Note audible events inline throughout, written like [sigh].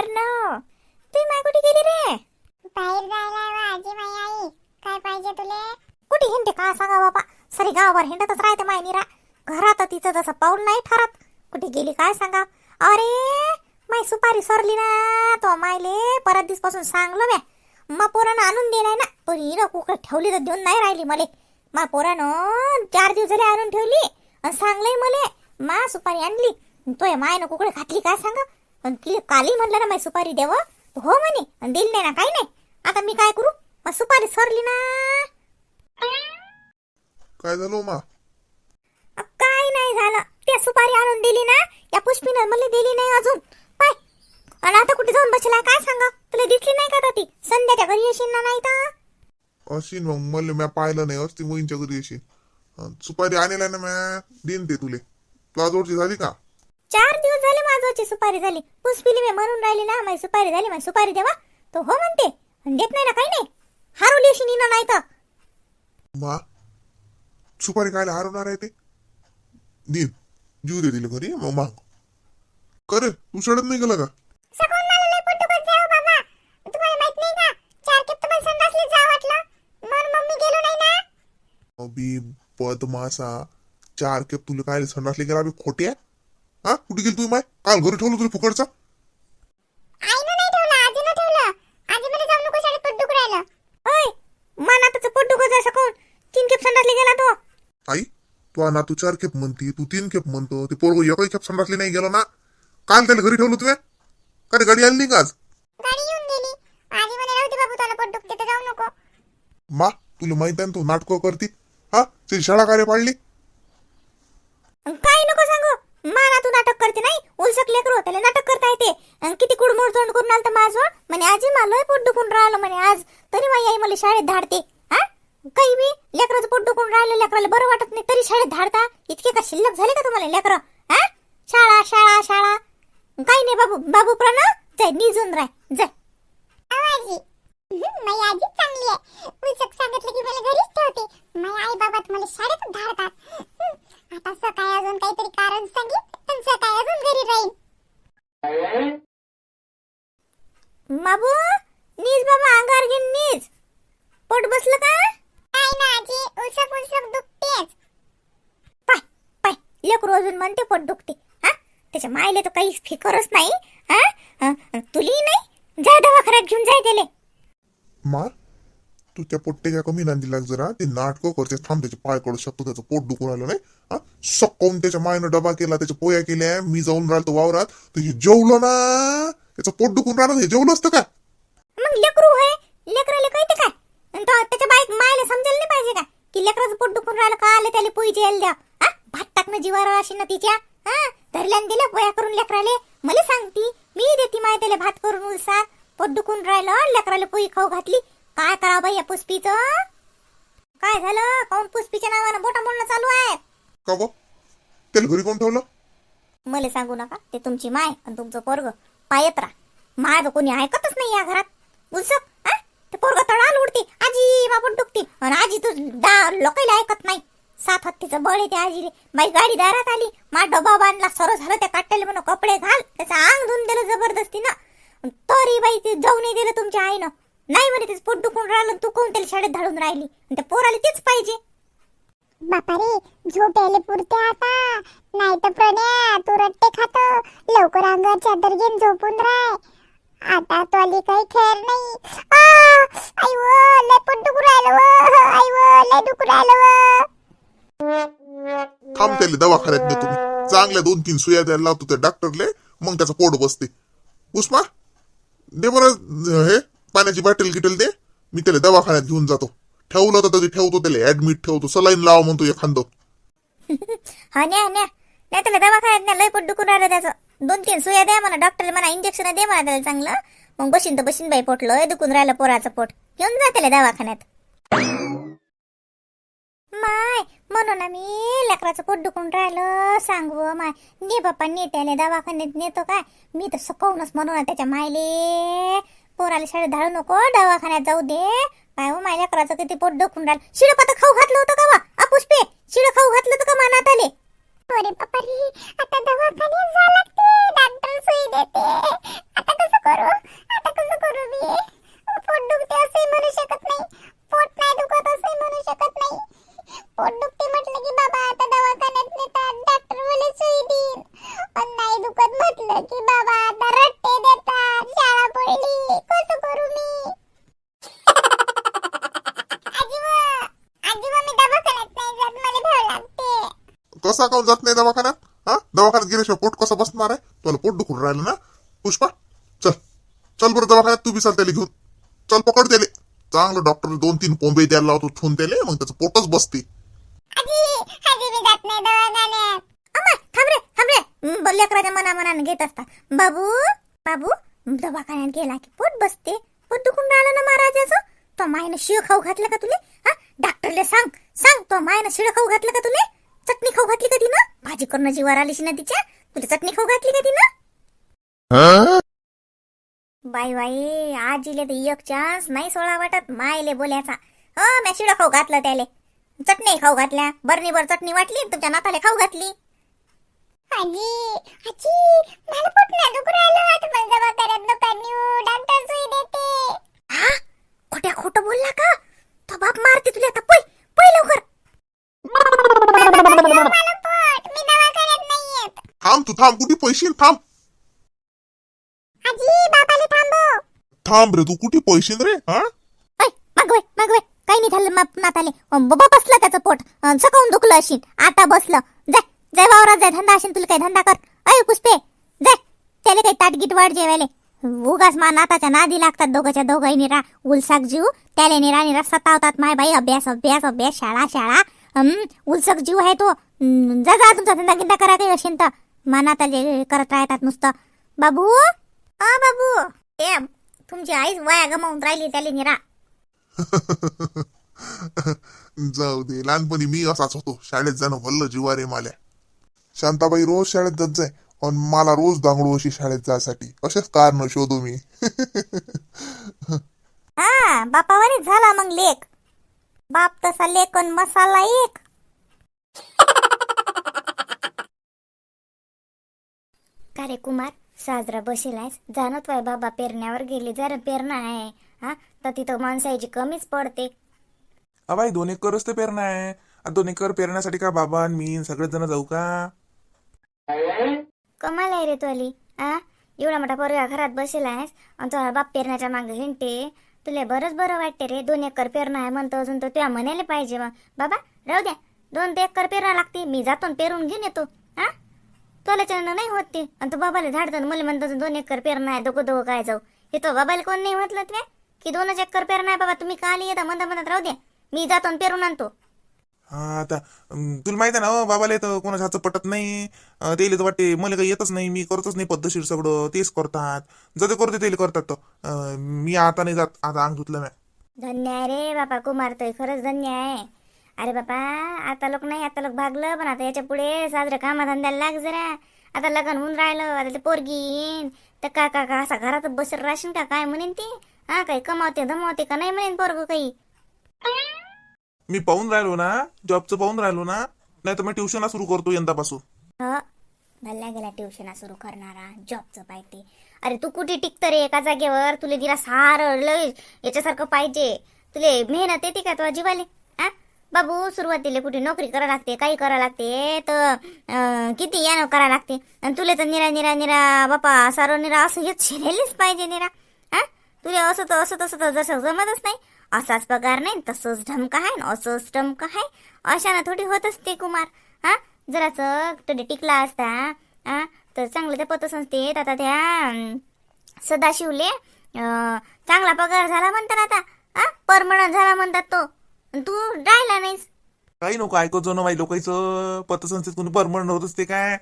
वरन. तुम्ही माय कुठे गेली रे? बाहेर जायला व आजी माई आई. काय पाहिजे तुले? कुठे हिंडते? का सांगा बाबा? सरी गावावर हिंडतच राहते माय निरा. घरात तिचं जसं पाऊल नाही ठरत. कुठे गेली काय सांगा? अरे माय सुपारी सरली ना तो मायले परत दिवसपासून सांगलो म्या. मा पोरानं आणून दिलाय ना. पण हिनं कुकर ठेवली तर देऊन नाही राहिली मले. मा पोरानं चार दिवस झाले आणून ठेवली. आणि सांगलंय मले मा सुपारी आणली. तो मायनं कुकडे घातली काय सांगा? काली म्हणलं ना सुपारी देव. हो म्हणे आणि दिली नाही ना काही नाही. आता मी काय करू? मग सुपारी सरली ना. काय झालं मा काय नाही झालं. त्या सुपारी आणून दिली ना या पुष्पीनं मला दिली नाही अजून. पाय. आणि आता कुठे जाऊन बसलाय काय सांगा? तुला दिसली नाही का ती? संध्याच्या घरी येशील ना नाही तर? अशी मग मला म्या पाहिलं नाही असती मोईंच्या घरी अन सुपारी आणेल ना म्या देईन ते तुले. तुला जोडची झाली का? चार दिवस झाले माझ्याची सुपारी झाली. पुष्पीली मी म्हणून राहिली ना माझी सुपारी झाली माझी सुपारी देवा. तो हो म्हणते. देत नाही ना काही नाही. हरवली अशी नीनं नाही तर. मा सुपारी खायला हरवणार आहे ते? देईन जीव दे दिले घरी मग माग. करे तू सडत नाही गेला का? मला लय बाबा. तुम्हाला माहीत नाही का? चार खेप तुम्हाला संडासले जा वाटलं. म्हणून मम्मी गेलो नाही ना. अबी पदमासा चार केप तुला काय संडासले गेला अबी खोटे आहे हा? कुठे गेली तू माय? काल घरी ठेवलं तुला फुकटचा? आईनं नाही ठेवलं आजीनं ठेवलं. आजी मध्ये जाऊ नको शाळेत पोट दुखू राहिलं. ओय मनातच पोट दुखत आहे सकून तीन खेप संडासले गेला तो. आई तू ना तू चार खेप म्हणती तू तीन खेप म्हणतो ते पोरग एकही खेप संडासले नाही गेलो ना? काल त्याला घरी ठेवलं तुम्ही का रे गाडी आली नाही का आज? गाडी येऊन गेली. आजी म्हणे राहू दे बाबू त्याला पोट दुखते तर जाऊ नको. मा तुला माहीत आहे ना तू नाटकं करती? हा? ते शाळा कार्य पाडली? सांगू माना तू नाटक करते नाही? उलसक लेकरू त्याला नाटक करता येते किती कुडमोड तोंड करून आलं माझं? म्हणे आजी मला पोट दुखून राहिलं. म्हणे आज तरी माझी आई मला शाळेत धाडते. हा? काही बी? लेकराचं पोट दुखून राहिलं लेकराला बरं वाटत नाही तरी शाळेत धाडता? इतके का शिल्लक झाले का तुम्हाला लेकरं? हा? शाळा शाळा शाळा. काही नाही बाबू. बाबू प्रण जाय निजून राय. जाय आवाजी माझी आजी चांगली आहे उलचक सांगितलं की मला घरीच ठेवते माझ्या आई बाबा मला शाळेत धाडतात हं, आता सकाळी अजून काहीतरी कारण सांगित आणि सकाळी अजून घरी राहील बाबू नीज बाबा अंगावर घेऊन नीज पोट बसलं का नाही ना आजी उलसक उलसक दुखतेच पाय पाय लेकरू अजून म्हणते पोट दुखते हा त्याच्या मायले फिकरच नाही? हा? तुली नाही? जाय दवाखान्यात घेऊन जाय त्याले. मा तू त्या पोट्टेच्या कमी नांदी लाग जरा ते नाटकं करते. थांब त्याचे पाय करू शकतो. त्याचं पोट दुखून राहिलं नाही. हा? सक्कवून त्याच्या मायनं डबा केला त्याच्या पोया केल्या. मी जाऊन राहिलो वावरात. तर हे जेवलो ना? त्याचं पोट दुखून राहिलं हे जेवलं असतं का? मग लेकरू आहे. लेकराले कळते काय तो त्याच्या बाईक मायले समजायला नाही पाहिजे का? की लेकराचं पोट दुखून राहिलं का? आले त्याला पोईचे यायला द्या. हा? भात टाकणं जीवावर अशी ना तिच्या. हा? धरल्यान दिल्या पोया करून लेकराले. मला सांगती मी देती माय त्याला भात करून उलसा. पोट दुखून राहिलं लेकराला पोई खाऊ घातली. काय करावं बाई या पुष्पीचं काय झालं? काऊन पुष्पीच्या नावानं बोटा मोडणं चालू आहे. का गो? त्याला घरी कोण ठेवलं? मला सांगू नका. ते तुमची माय आणि तुमचं पोरग. पायत राहा. माझं कोणी ऐकतच नाही या घरात. बुलसक हा? ते पोरग तळाल उडते. आजी बापट दुखते. आणि आजी तू दा लोकायला ऐकत नाही. सात हत्तीचं बळ येते आजीले. बाई गाडी दारात आली. मा डबा बांधला सर झालं त्या काट्याला म्हणून कपडे घाल. त्याचं अंग धुवून दिलं जबरदस्ती ना तरी बाई ते जाऊ नाही दिलं तुमच्या आईनं. नाही म्हणे तिचं पोट दुखून राहिलं तू कोण त्याला शाळेत धाडून राहिली? त्या पोराला तेच पाहिजे. बापा रे झोप यायला पुरते आता. नाही तर प्रण्या तू रट्टे खातो. लवकर अंगावर चादर घेऊन झोपून राह. आता तो आली काही खेळ नाही. आई व लय पोट दुखून राहिलं व. आई व लय दुखून राहिलं व. थांब त्याले दवाखान्यात नेतो मी. चांगल्या दोन तीन सुया द्यायला लावतो त्या डॉक्टरले मग त्याचं पोट बसते. उस्मा दे बरं हे पाण्याची बाटल गिटल दे. मी त्याला दवाखान्यात घेऊन जातो. ठेवलं तर तरी ठेवतो त्याला ऍडमिट ठेवतो. सलाईन लावा म्हणतो एखादं. [laughs] हा न्या न्या. नाही त्याला दवाखान्यात न्या लय पोट दुखून राहिलं त्याचं. दोन तीन सुया द्या म्हणा डॉक्टर म्हणा इंजेक्शन दे म्हणा त्याला चांगलं. मग बशीन तर बशीन बाई पोटलं दुखून राहिलं पोराचं पोट. घेऊन जा त्याला दवाखान्यात. माय म्हणून मी लेकराचं पोट दुखून राहिलं. सांगू माय ने बाप्पा नेत्याने दवाखान्यात नेतो काय? मी तर सकवूनच म्हणून त्याच्या मायले पोराला शाळेत धाडू नको दवाखान्यात जाऊ दे. काय हो माझ्या लेकराचं किती पोट दुखून राहिलं. शिडपात खाऊ घातलं होतं का वा? अपुष्पे शिड खाऊ घातलं होतं का मनात आले? अरे बापा रे आता दवाखान्यात जा लागते डॉक्टर सुई देते. आता कसं करू मी? काऊन जात नाही दवाखान्यात? हा? दवाखान्यात गेल्याशिवाय पोट कसं बसणार आहे? तुला पोट दुखून राहिलं ना? पुष्पा चल. चल बरं दवाखान्यात तू बी चाल त्याला घेऊन. चल पकड त्याले. चांगलं डॉक्टर दोन तीन कोंबे द्यायला लावतो ठेवून त्याले मग त्याचं पोटच बसते. लेकराच्या मना मनाने घेत असतात. बाबू बाबू दवाखान्यात गेला की पोट बसते. पोट दुखून राहिलं ना महाराजाचं? तो मायनं शिळ खाऊ घातलं का तुले? हा? डॉक्टरले सांग. सांग तो मायनं शिळ खाऊ घातलं का तुले? चटणी खाऊ घातली का तिनं? भाजी करणं जीवार आलीशी ना तिच्या? तुला चटणी खाऊ घातली का तिनं? बाई बाई आजीले तर एक चान्स नाही सोळा वाटत. मायले बोल्याचा. हो मी शिळ खाऊ घातलं त्याले. चटणी खाऊ घातल्या. बरणीभर चटणी वाटली तुमच्या नाताले खाऊ घातली. आजी आजी मला पोट नाही दुखू राहिलं. आता मला दवाखान्यात नका नेऊ डॉक्टर सुई देते. हा खोट्या खोटं बोलला का? तो बाप मारते तुला आता. पै पै लवकर. थांब तू थांब कुठे पैसे थांब. थांब रे तू कुठे पैसे रे? हा? मागवे मागवे. काही नाही झालं नाताले. बाबा बसलं त्याचं पोट. सकाळून दुखलं आता बसलं. जाय जाय वावरात जाय. धंदा असेल तुला काही धंदा कर. अय पुष्पे जाय. त्याला काही ताटगीट वाढ जेवायले. उगाच मा नाताच्या नादी लागतात दोघांच्या दोघाही निरा. उलसाक जीव त्याला निरा निरा सतावतात माय बाई. अभ्यास अभ्यास अभ्यास शाळा शाळा. उलसक जीव आहे तो. हं, जा जा तुमचा धंदा गिंदा करा काही असेल तर. मा नाताले करत राहतात नुसतं. बाबू? हा बाबू. ते तुमची आईच वया गमावून राहिली त्याला निरा. [laughs] जाऊ दे लहानपणी मी असाच होतो. शाळेत जाणं भल्ल जिवारे माल्या. शांताबाई रोज शाळेत जात जाय आणि मला रोज दांगडू अशी शाळेत जायसाठी. असेच कारण शोधू मी. [laughs] हा बापावरच झाला मग लेख. बाप तसा लेख अन मसाला एक. का रे कुमार? साजरा बसेलायस. जाणत वाय बाबा पेरण्यावर गेले जरा पेरणा आहे हा? तर तिथं माणसाची कमीच पडते. अबाई दोन एकरच तर पेरणं आहे. आता दोन एकर पेरण्यासाठी का बाबा आणि मी सगळेच जण जाऊ का? कमाल आहे रे तुली आ? एवढा मोठा पोरगा घरात बसेला आहेस आणि तुला बाप पेरण्याच्या मागे हिंडते. तुला बरंच बरं वाटते रे दोन एकर पेरणं आहे म्हणतो अजून तर तुला म्हणायला पाहिजे मग. बाबा राहू द्या. दोन ते एकर पेरा लागते. मी जातो आणि पेरून घेऊन येतो. हा? तुला चरण नाही होत ते. आणि तू बाबाला झाडतं मला म्हणतो अजून दोन एकर पेरणं आहे दोघं दोघं काय जाऊ. हे तो बाबाला कोण नाही म्हटलं ते? की दोनच एकर पेरणं आहे बाबा तुम्ही का आली येता? म्हणता म्हणत राहू द्या. मी जातो आणि पेरून आणतो. आता तुला माहिती आहे ना अहो, बाबाला तर कोणाच्या हातचं पटत नाही. त्याला तर वाटते मला काही येतच नाही मी करतच नाही पद्धतशीर सगळं तेच करतात. जर करते त्याला करतात तो. अं, मी आता नाही जात आता अंग धुतलं मॅ धन्य आहे रे बापा कुमार तर खरंच धन्य आहे. अरे बापा आता लोक नाही आता लोक भागलं पण आता याच्यापुढे साजरं कामाधंद्याला लाग जरा. आता लग्न होऊन राहिलं आता ते पोरगी येईन. तर का का का असा घरात बसर राशीन का? काय म्हणेन ती? हा काही कमावते धमावते का नाही म्हणेन पोरग काही? मी पाहून राहिलो ना जॉबचं पाहून राहिलो ना नाही तर मी ट्युशनला सुरू करतो यंदापासून. हा भल्ल्या गेला ट्युशना सुरू करणारा जॉबचं पाहिजे. अरे तू कुठे टिकत रे एका जागेवर? तुला दिला सार लय याच्यासारखं पाहिजे. तुले मेहनत येते का तुझ्या जीवाले? बाबू सुरुवातीला कुठे नोकरी करा लागते काही करा लागते तर अं, किती यानं करा लागते? आणि तुला तर निरा निरा निरा बापा सारो निरा असं हे शिरायलाच पाहिजे निरा. हा तुला असं तर असं तसं तर जसं जमतच नाही. असाच पगार नाही तसंच ढमका आहे न असंच ढमका आहे. अशानं थोडी होत असते कुमार. हा? जरासं तुला टिकला असता हा? तर चांगलं त्या पतसंस्थेत आता त्या सदाशिवले चांगला पगार झाला म्हणतात आता हा? परमनंट झाला म्हणतात तो. तू राहिला नाहीस. काही नको ऐकत जो ना बाई लोकांचं पतसंस्थेत कोणी परमनंट होत असते काय?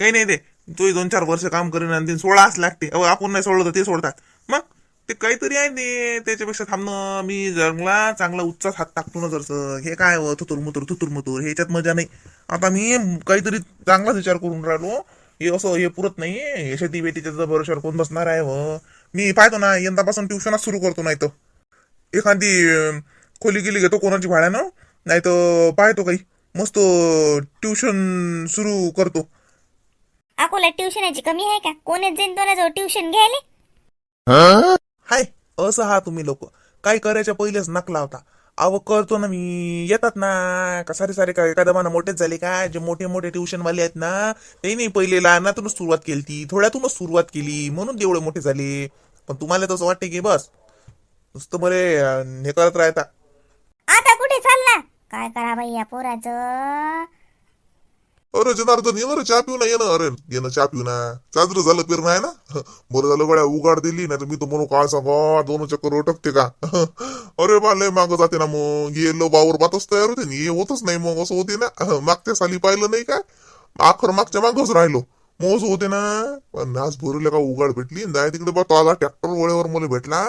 काही नाही ते. तू दोन चार वर्ष काम करेन आणि ते सोळाच लागते. अहो आपण नाही सोडलं तर ते सोडतात. मग? ते काहीतरी आहे ते त्याच्यापेक्षा थांबणं मी जंगला चांगला उच्चाच हात टाकतो ना जरसं. हे काय हो थुतुर मुतुर थुतुर मुतुर ह्याच्यात मजा नाही. आता मी काहीतरी चांगलाच विचार करून राहिलो. हे असं हे पुरत नाही. हे शेती बेटीच्या भरोश्यावर कोण बसणार आहे व. मी पाहतो ना यंदापासून ट्युशनच सुरू करतो नाही तर एखादी खोली गेली घेतो कोणाची भाड्यानं नाही तर पाहतो काही. मस्त ट्युशन सुरू करतो. अकोला ट्युशनाची कमी आहे का? कोणीच जाईन तुला जाऊ ट्युशन घ्यायला. हाय असं हा तुम्ही लोक. काय करायच्या पहिलेच नक लावता. अव करतो ना मी. येतात ना. का सारे सारे काय एखादा मला मोठेच झाले का? जे मोठे मोठे ट्युशनवाले आहेत ना ते नाही पहिले लहानातूनच सुरुवात केली ती थोड्यातूनच सुरुवात केली. म्हणून तेवढे मोठे झाले. पण तुम्हाला तसं वाटते की बस. नुसतं बरे हे करत राहता. आता कुठे चालला? काय करा बाई या पोराचं? अरे जनार्दन ये ना रे चहा पिऊ ना ये ना अरे ये ना चहा पिऊ ना चाजरं झालं पेरणं आहे ना? बरं झालं गड्या उघाड दिली नाही तर मी तर म्हणू काय सांगा दोन चक्कर टकते का? अरे बा लय मागं जाते ना मग. ये लो बावर बातच तयार होते ना. ये होतच नाही मग असं होते ना. मागच्या साली पाहिलं नाही काय आखर मागच्या मागच राहिलो. मग असं होते ना. पण आज भरले का उघाड भेटली. जाय तिकडे बा तो आता ट्रॅक्टर वळेवर मला भेटला.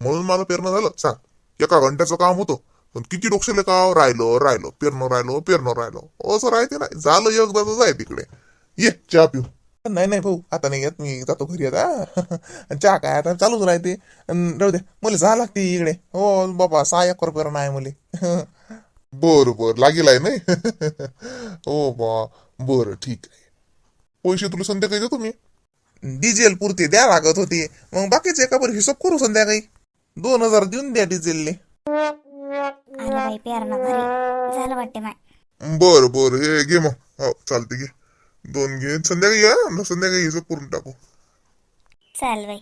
म्हणून मला पेरणं झालं. सांग एका घंट्याचं काम होतं. पण किती डोक्षेले का राहिलो राहिलो पेरणं राहिलो पेरणं राहिलो. असं राहते ना. झालं एकदाच जाय तिकडे. ये चहा पिऊ. नाही नाही भाऊ आता नाही येत मी जातो घरी आता. [laughs] आणि चहा काय आता चालूच राहते. राहू दे मला जा लागते इकडे. हो बाबा सहा एकर पेरणं आहे मुले. बर बर लागेल आहे नाही. [laughs] हो बा बर ठीक आहे. पैसे तुला संध्याकाळी देतो मी. डिझेल पुरते द्या लागत होते. मग बाकीचे एका बरं हिशोब करू संध्याकाळी. दोन हजार देऊन द्या डिझेलने आलं बाई पेरणं घरी. झालं वाटते माय. बर बर. हे घे मग. हो चालते घे. दोन घे. संध्याकाळी या संध्याकाळी करून टाकू. चल बाई.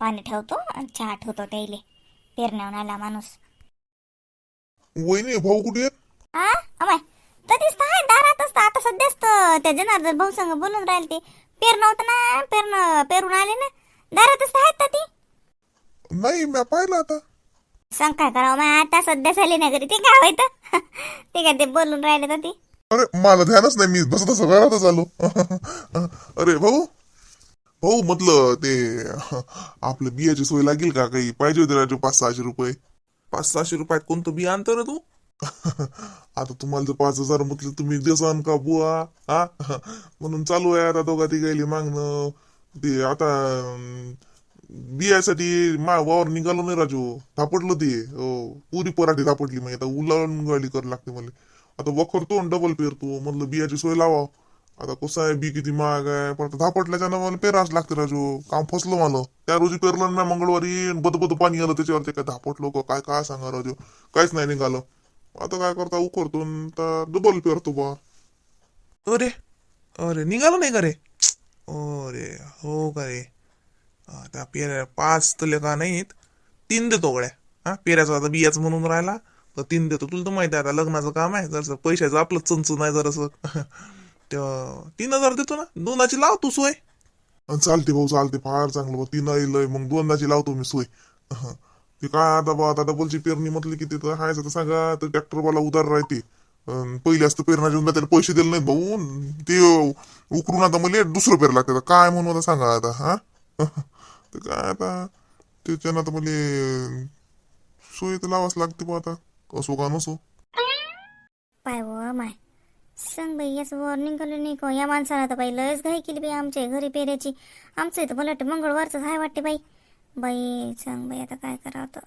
पाणी ठेवतो आणि चहा ठेवतो त्याइले पेरण्याहून आला माणूस. वहिनी भाऊ कुठे आहेत? आ? अमाय कधीच तर आहे दारातच तर. आता सध्याच तर त्या जनार्दन भाऊ संग बोलून राहिले ते पेरणं होतं ना पेरणं पेरून आले ना. दारातच तर आहेत ती. नाही मी पाहिलं आता. सांग काय करावं मग आता सध्या झाली ना घरी ते काय होतं ते काय ते बोलून राहिले तर ती. अरे मला ध्यानच नाही मी बसत असं घरातच आलो. अरे भाऊ. भाऊ म्हटलं ते आपल्या बियाची सोय लागेल का काही? पाहिजे होते राजू पाच सहाशे रुपये. पाच सहाशे रुपयात कोणतं बी आणतो रे तू? आता तुम्हाला जर पाच हजार म्हटलं तुम्ही देसान का बुवा? हा? म्हणून चालू आहे आता दोघा तिघायली मागणं. ते आता बियासाठी मा वावर निघालो नाही राजू. थापडलं ते. हो पुरी पराठी थापडली मग म्हणजे. आता उलावून गाडी करायला लागते मला. आता वखरतो आणि डबल पेरतो. म्हणलं बियाची सोय लावा आता कसं आहे बी किती महाग आहे. पण धापटल्याच्या धापटल्याच्यानं मला पेराच लागते राजू. काम फसलं मला. त्या रोजी पेरलं ना मंगळवारी बदबद पाणी आलं त्याच्यावर ते काय धापट लोक काय काय सांगा राजू? काहीच नाही निघालं. आता काय करता? उकरतो तर डबल पेरतो बा. अरे अरे निघालं नाही का रे? अरे हो का रे? आता पेऱ्या पाच तुले का नाहीत तीन देतो गड्या. हा पेऱ्याचा आता बियाच म्हणून राहिला तर तीन देतो. तुला तर माहिती आहे आता लग्नाचं काम आहे जरसं पैशाचं आपलं चंच नाही जरासं. [laughs] तीन हजार देतो ना दोनाची लाव तू सोय. चालते भाऊ चालते फार चांगलं भाऊ तीन लय मग दोनदाची लावतो मी सोय. [laughs] ते काय आता बा आता डबलची पेरणी म्हटली की तिथं हायचं तर सांगा तर ट्रॅक्टरवाला उदार राहते. पहिले असतं पेरणा जेवण त्याला पैसे दिले नाहीत भाऊ ते उकरून आता मला दुसरं पेर लागतं. आता काय म्हणून आता सांगा आता हा? [laughs] तर काय आता त्याच्यानं आता मला सोय तर लावाच लागते बा आता. असो का नसो. पाय व माय. सांग बाई याच वर निघालं नाही का? या माणसानं तर बाई लयच घाई केली बाई आमच्या घरी पेऱ्याची. आमचं इथं मला वाटतं मंगळवारचं आहे वाटते बाई. बाई सांग बाई आता काय करावं तर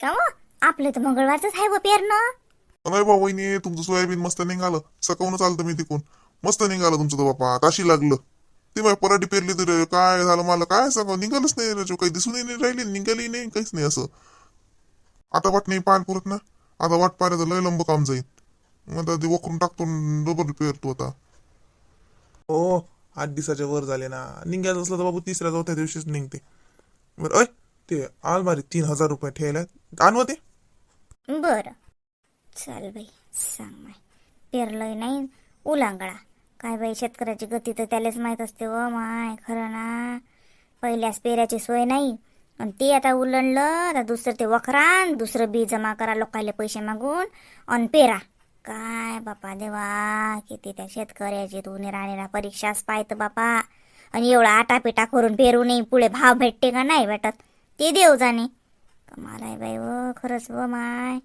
का मग आपलं तर मंगळवारचंच आहे व पेरणं? नाही बा वहिनी तुमचं सोयाबीन मस्त निघालं. सकाळून चालतं मी तिकून. मस्त निघालं तुमचं तर बापा. ताशी लागलं? ते माझ्या पराठी पेरली तर काय झालं मला काय सांगा निघालच नाही राजू काही दिसूनही नाही राहिली निघाली नाही काहीच नाही असं. आता वाट नाही पाहायला पुरत ना. आता वाट पाहिलं तर लय लंब काम जाईल. मग आता ते वखरून टाकतो डबल पेरतो आता. हो आठ दिवसाच्या वर झाले ना. निघायचं असलं तर बाबू तिसऱ्या चौथ्या दिवशीच निघते. बरं अय ते अलमारी तीन हजार रुपये ठेवल्या आणव ते. बरं. चल बाई सांग माय पेरलंय नाही उलांगळा काय बाई शेतकऱ्याची गती तर त्यालाच माहीत असते व माय. खरं ना. पहिल्याच पेऱ्याची सोय नाही. आणि ते आता उलंडलं आता दुसरं ते वखरान दुसरं बी जमा करा लोकायला पैसे मागून आणि पेरा. काय बापा देवा किती त्या शेतकऱ्याची तू निराणीला परीक्षाच पाहत बापा. आणि एवढा आटापिटा करून पेरूनही पुढे भाव भेटते का नाही भेटत? ते देव जाणे. कमाल आहे बाई व खरंच व माय.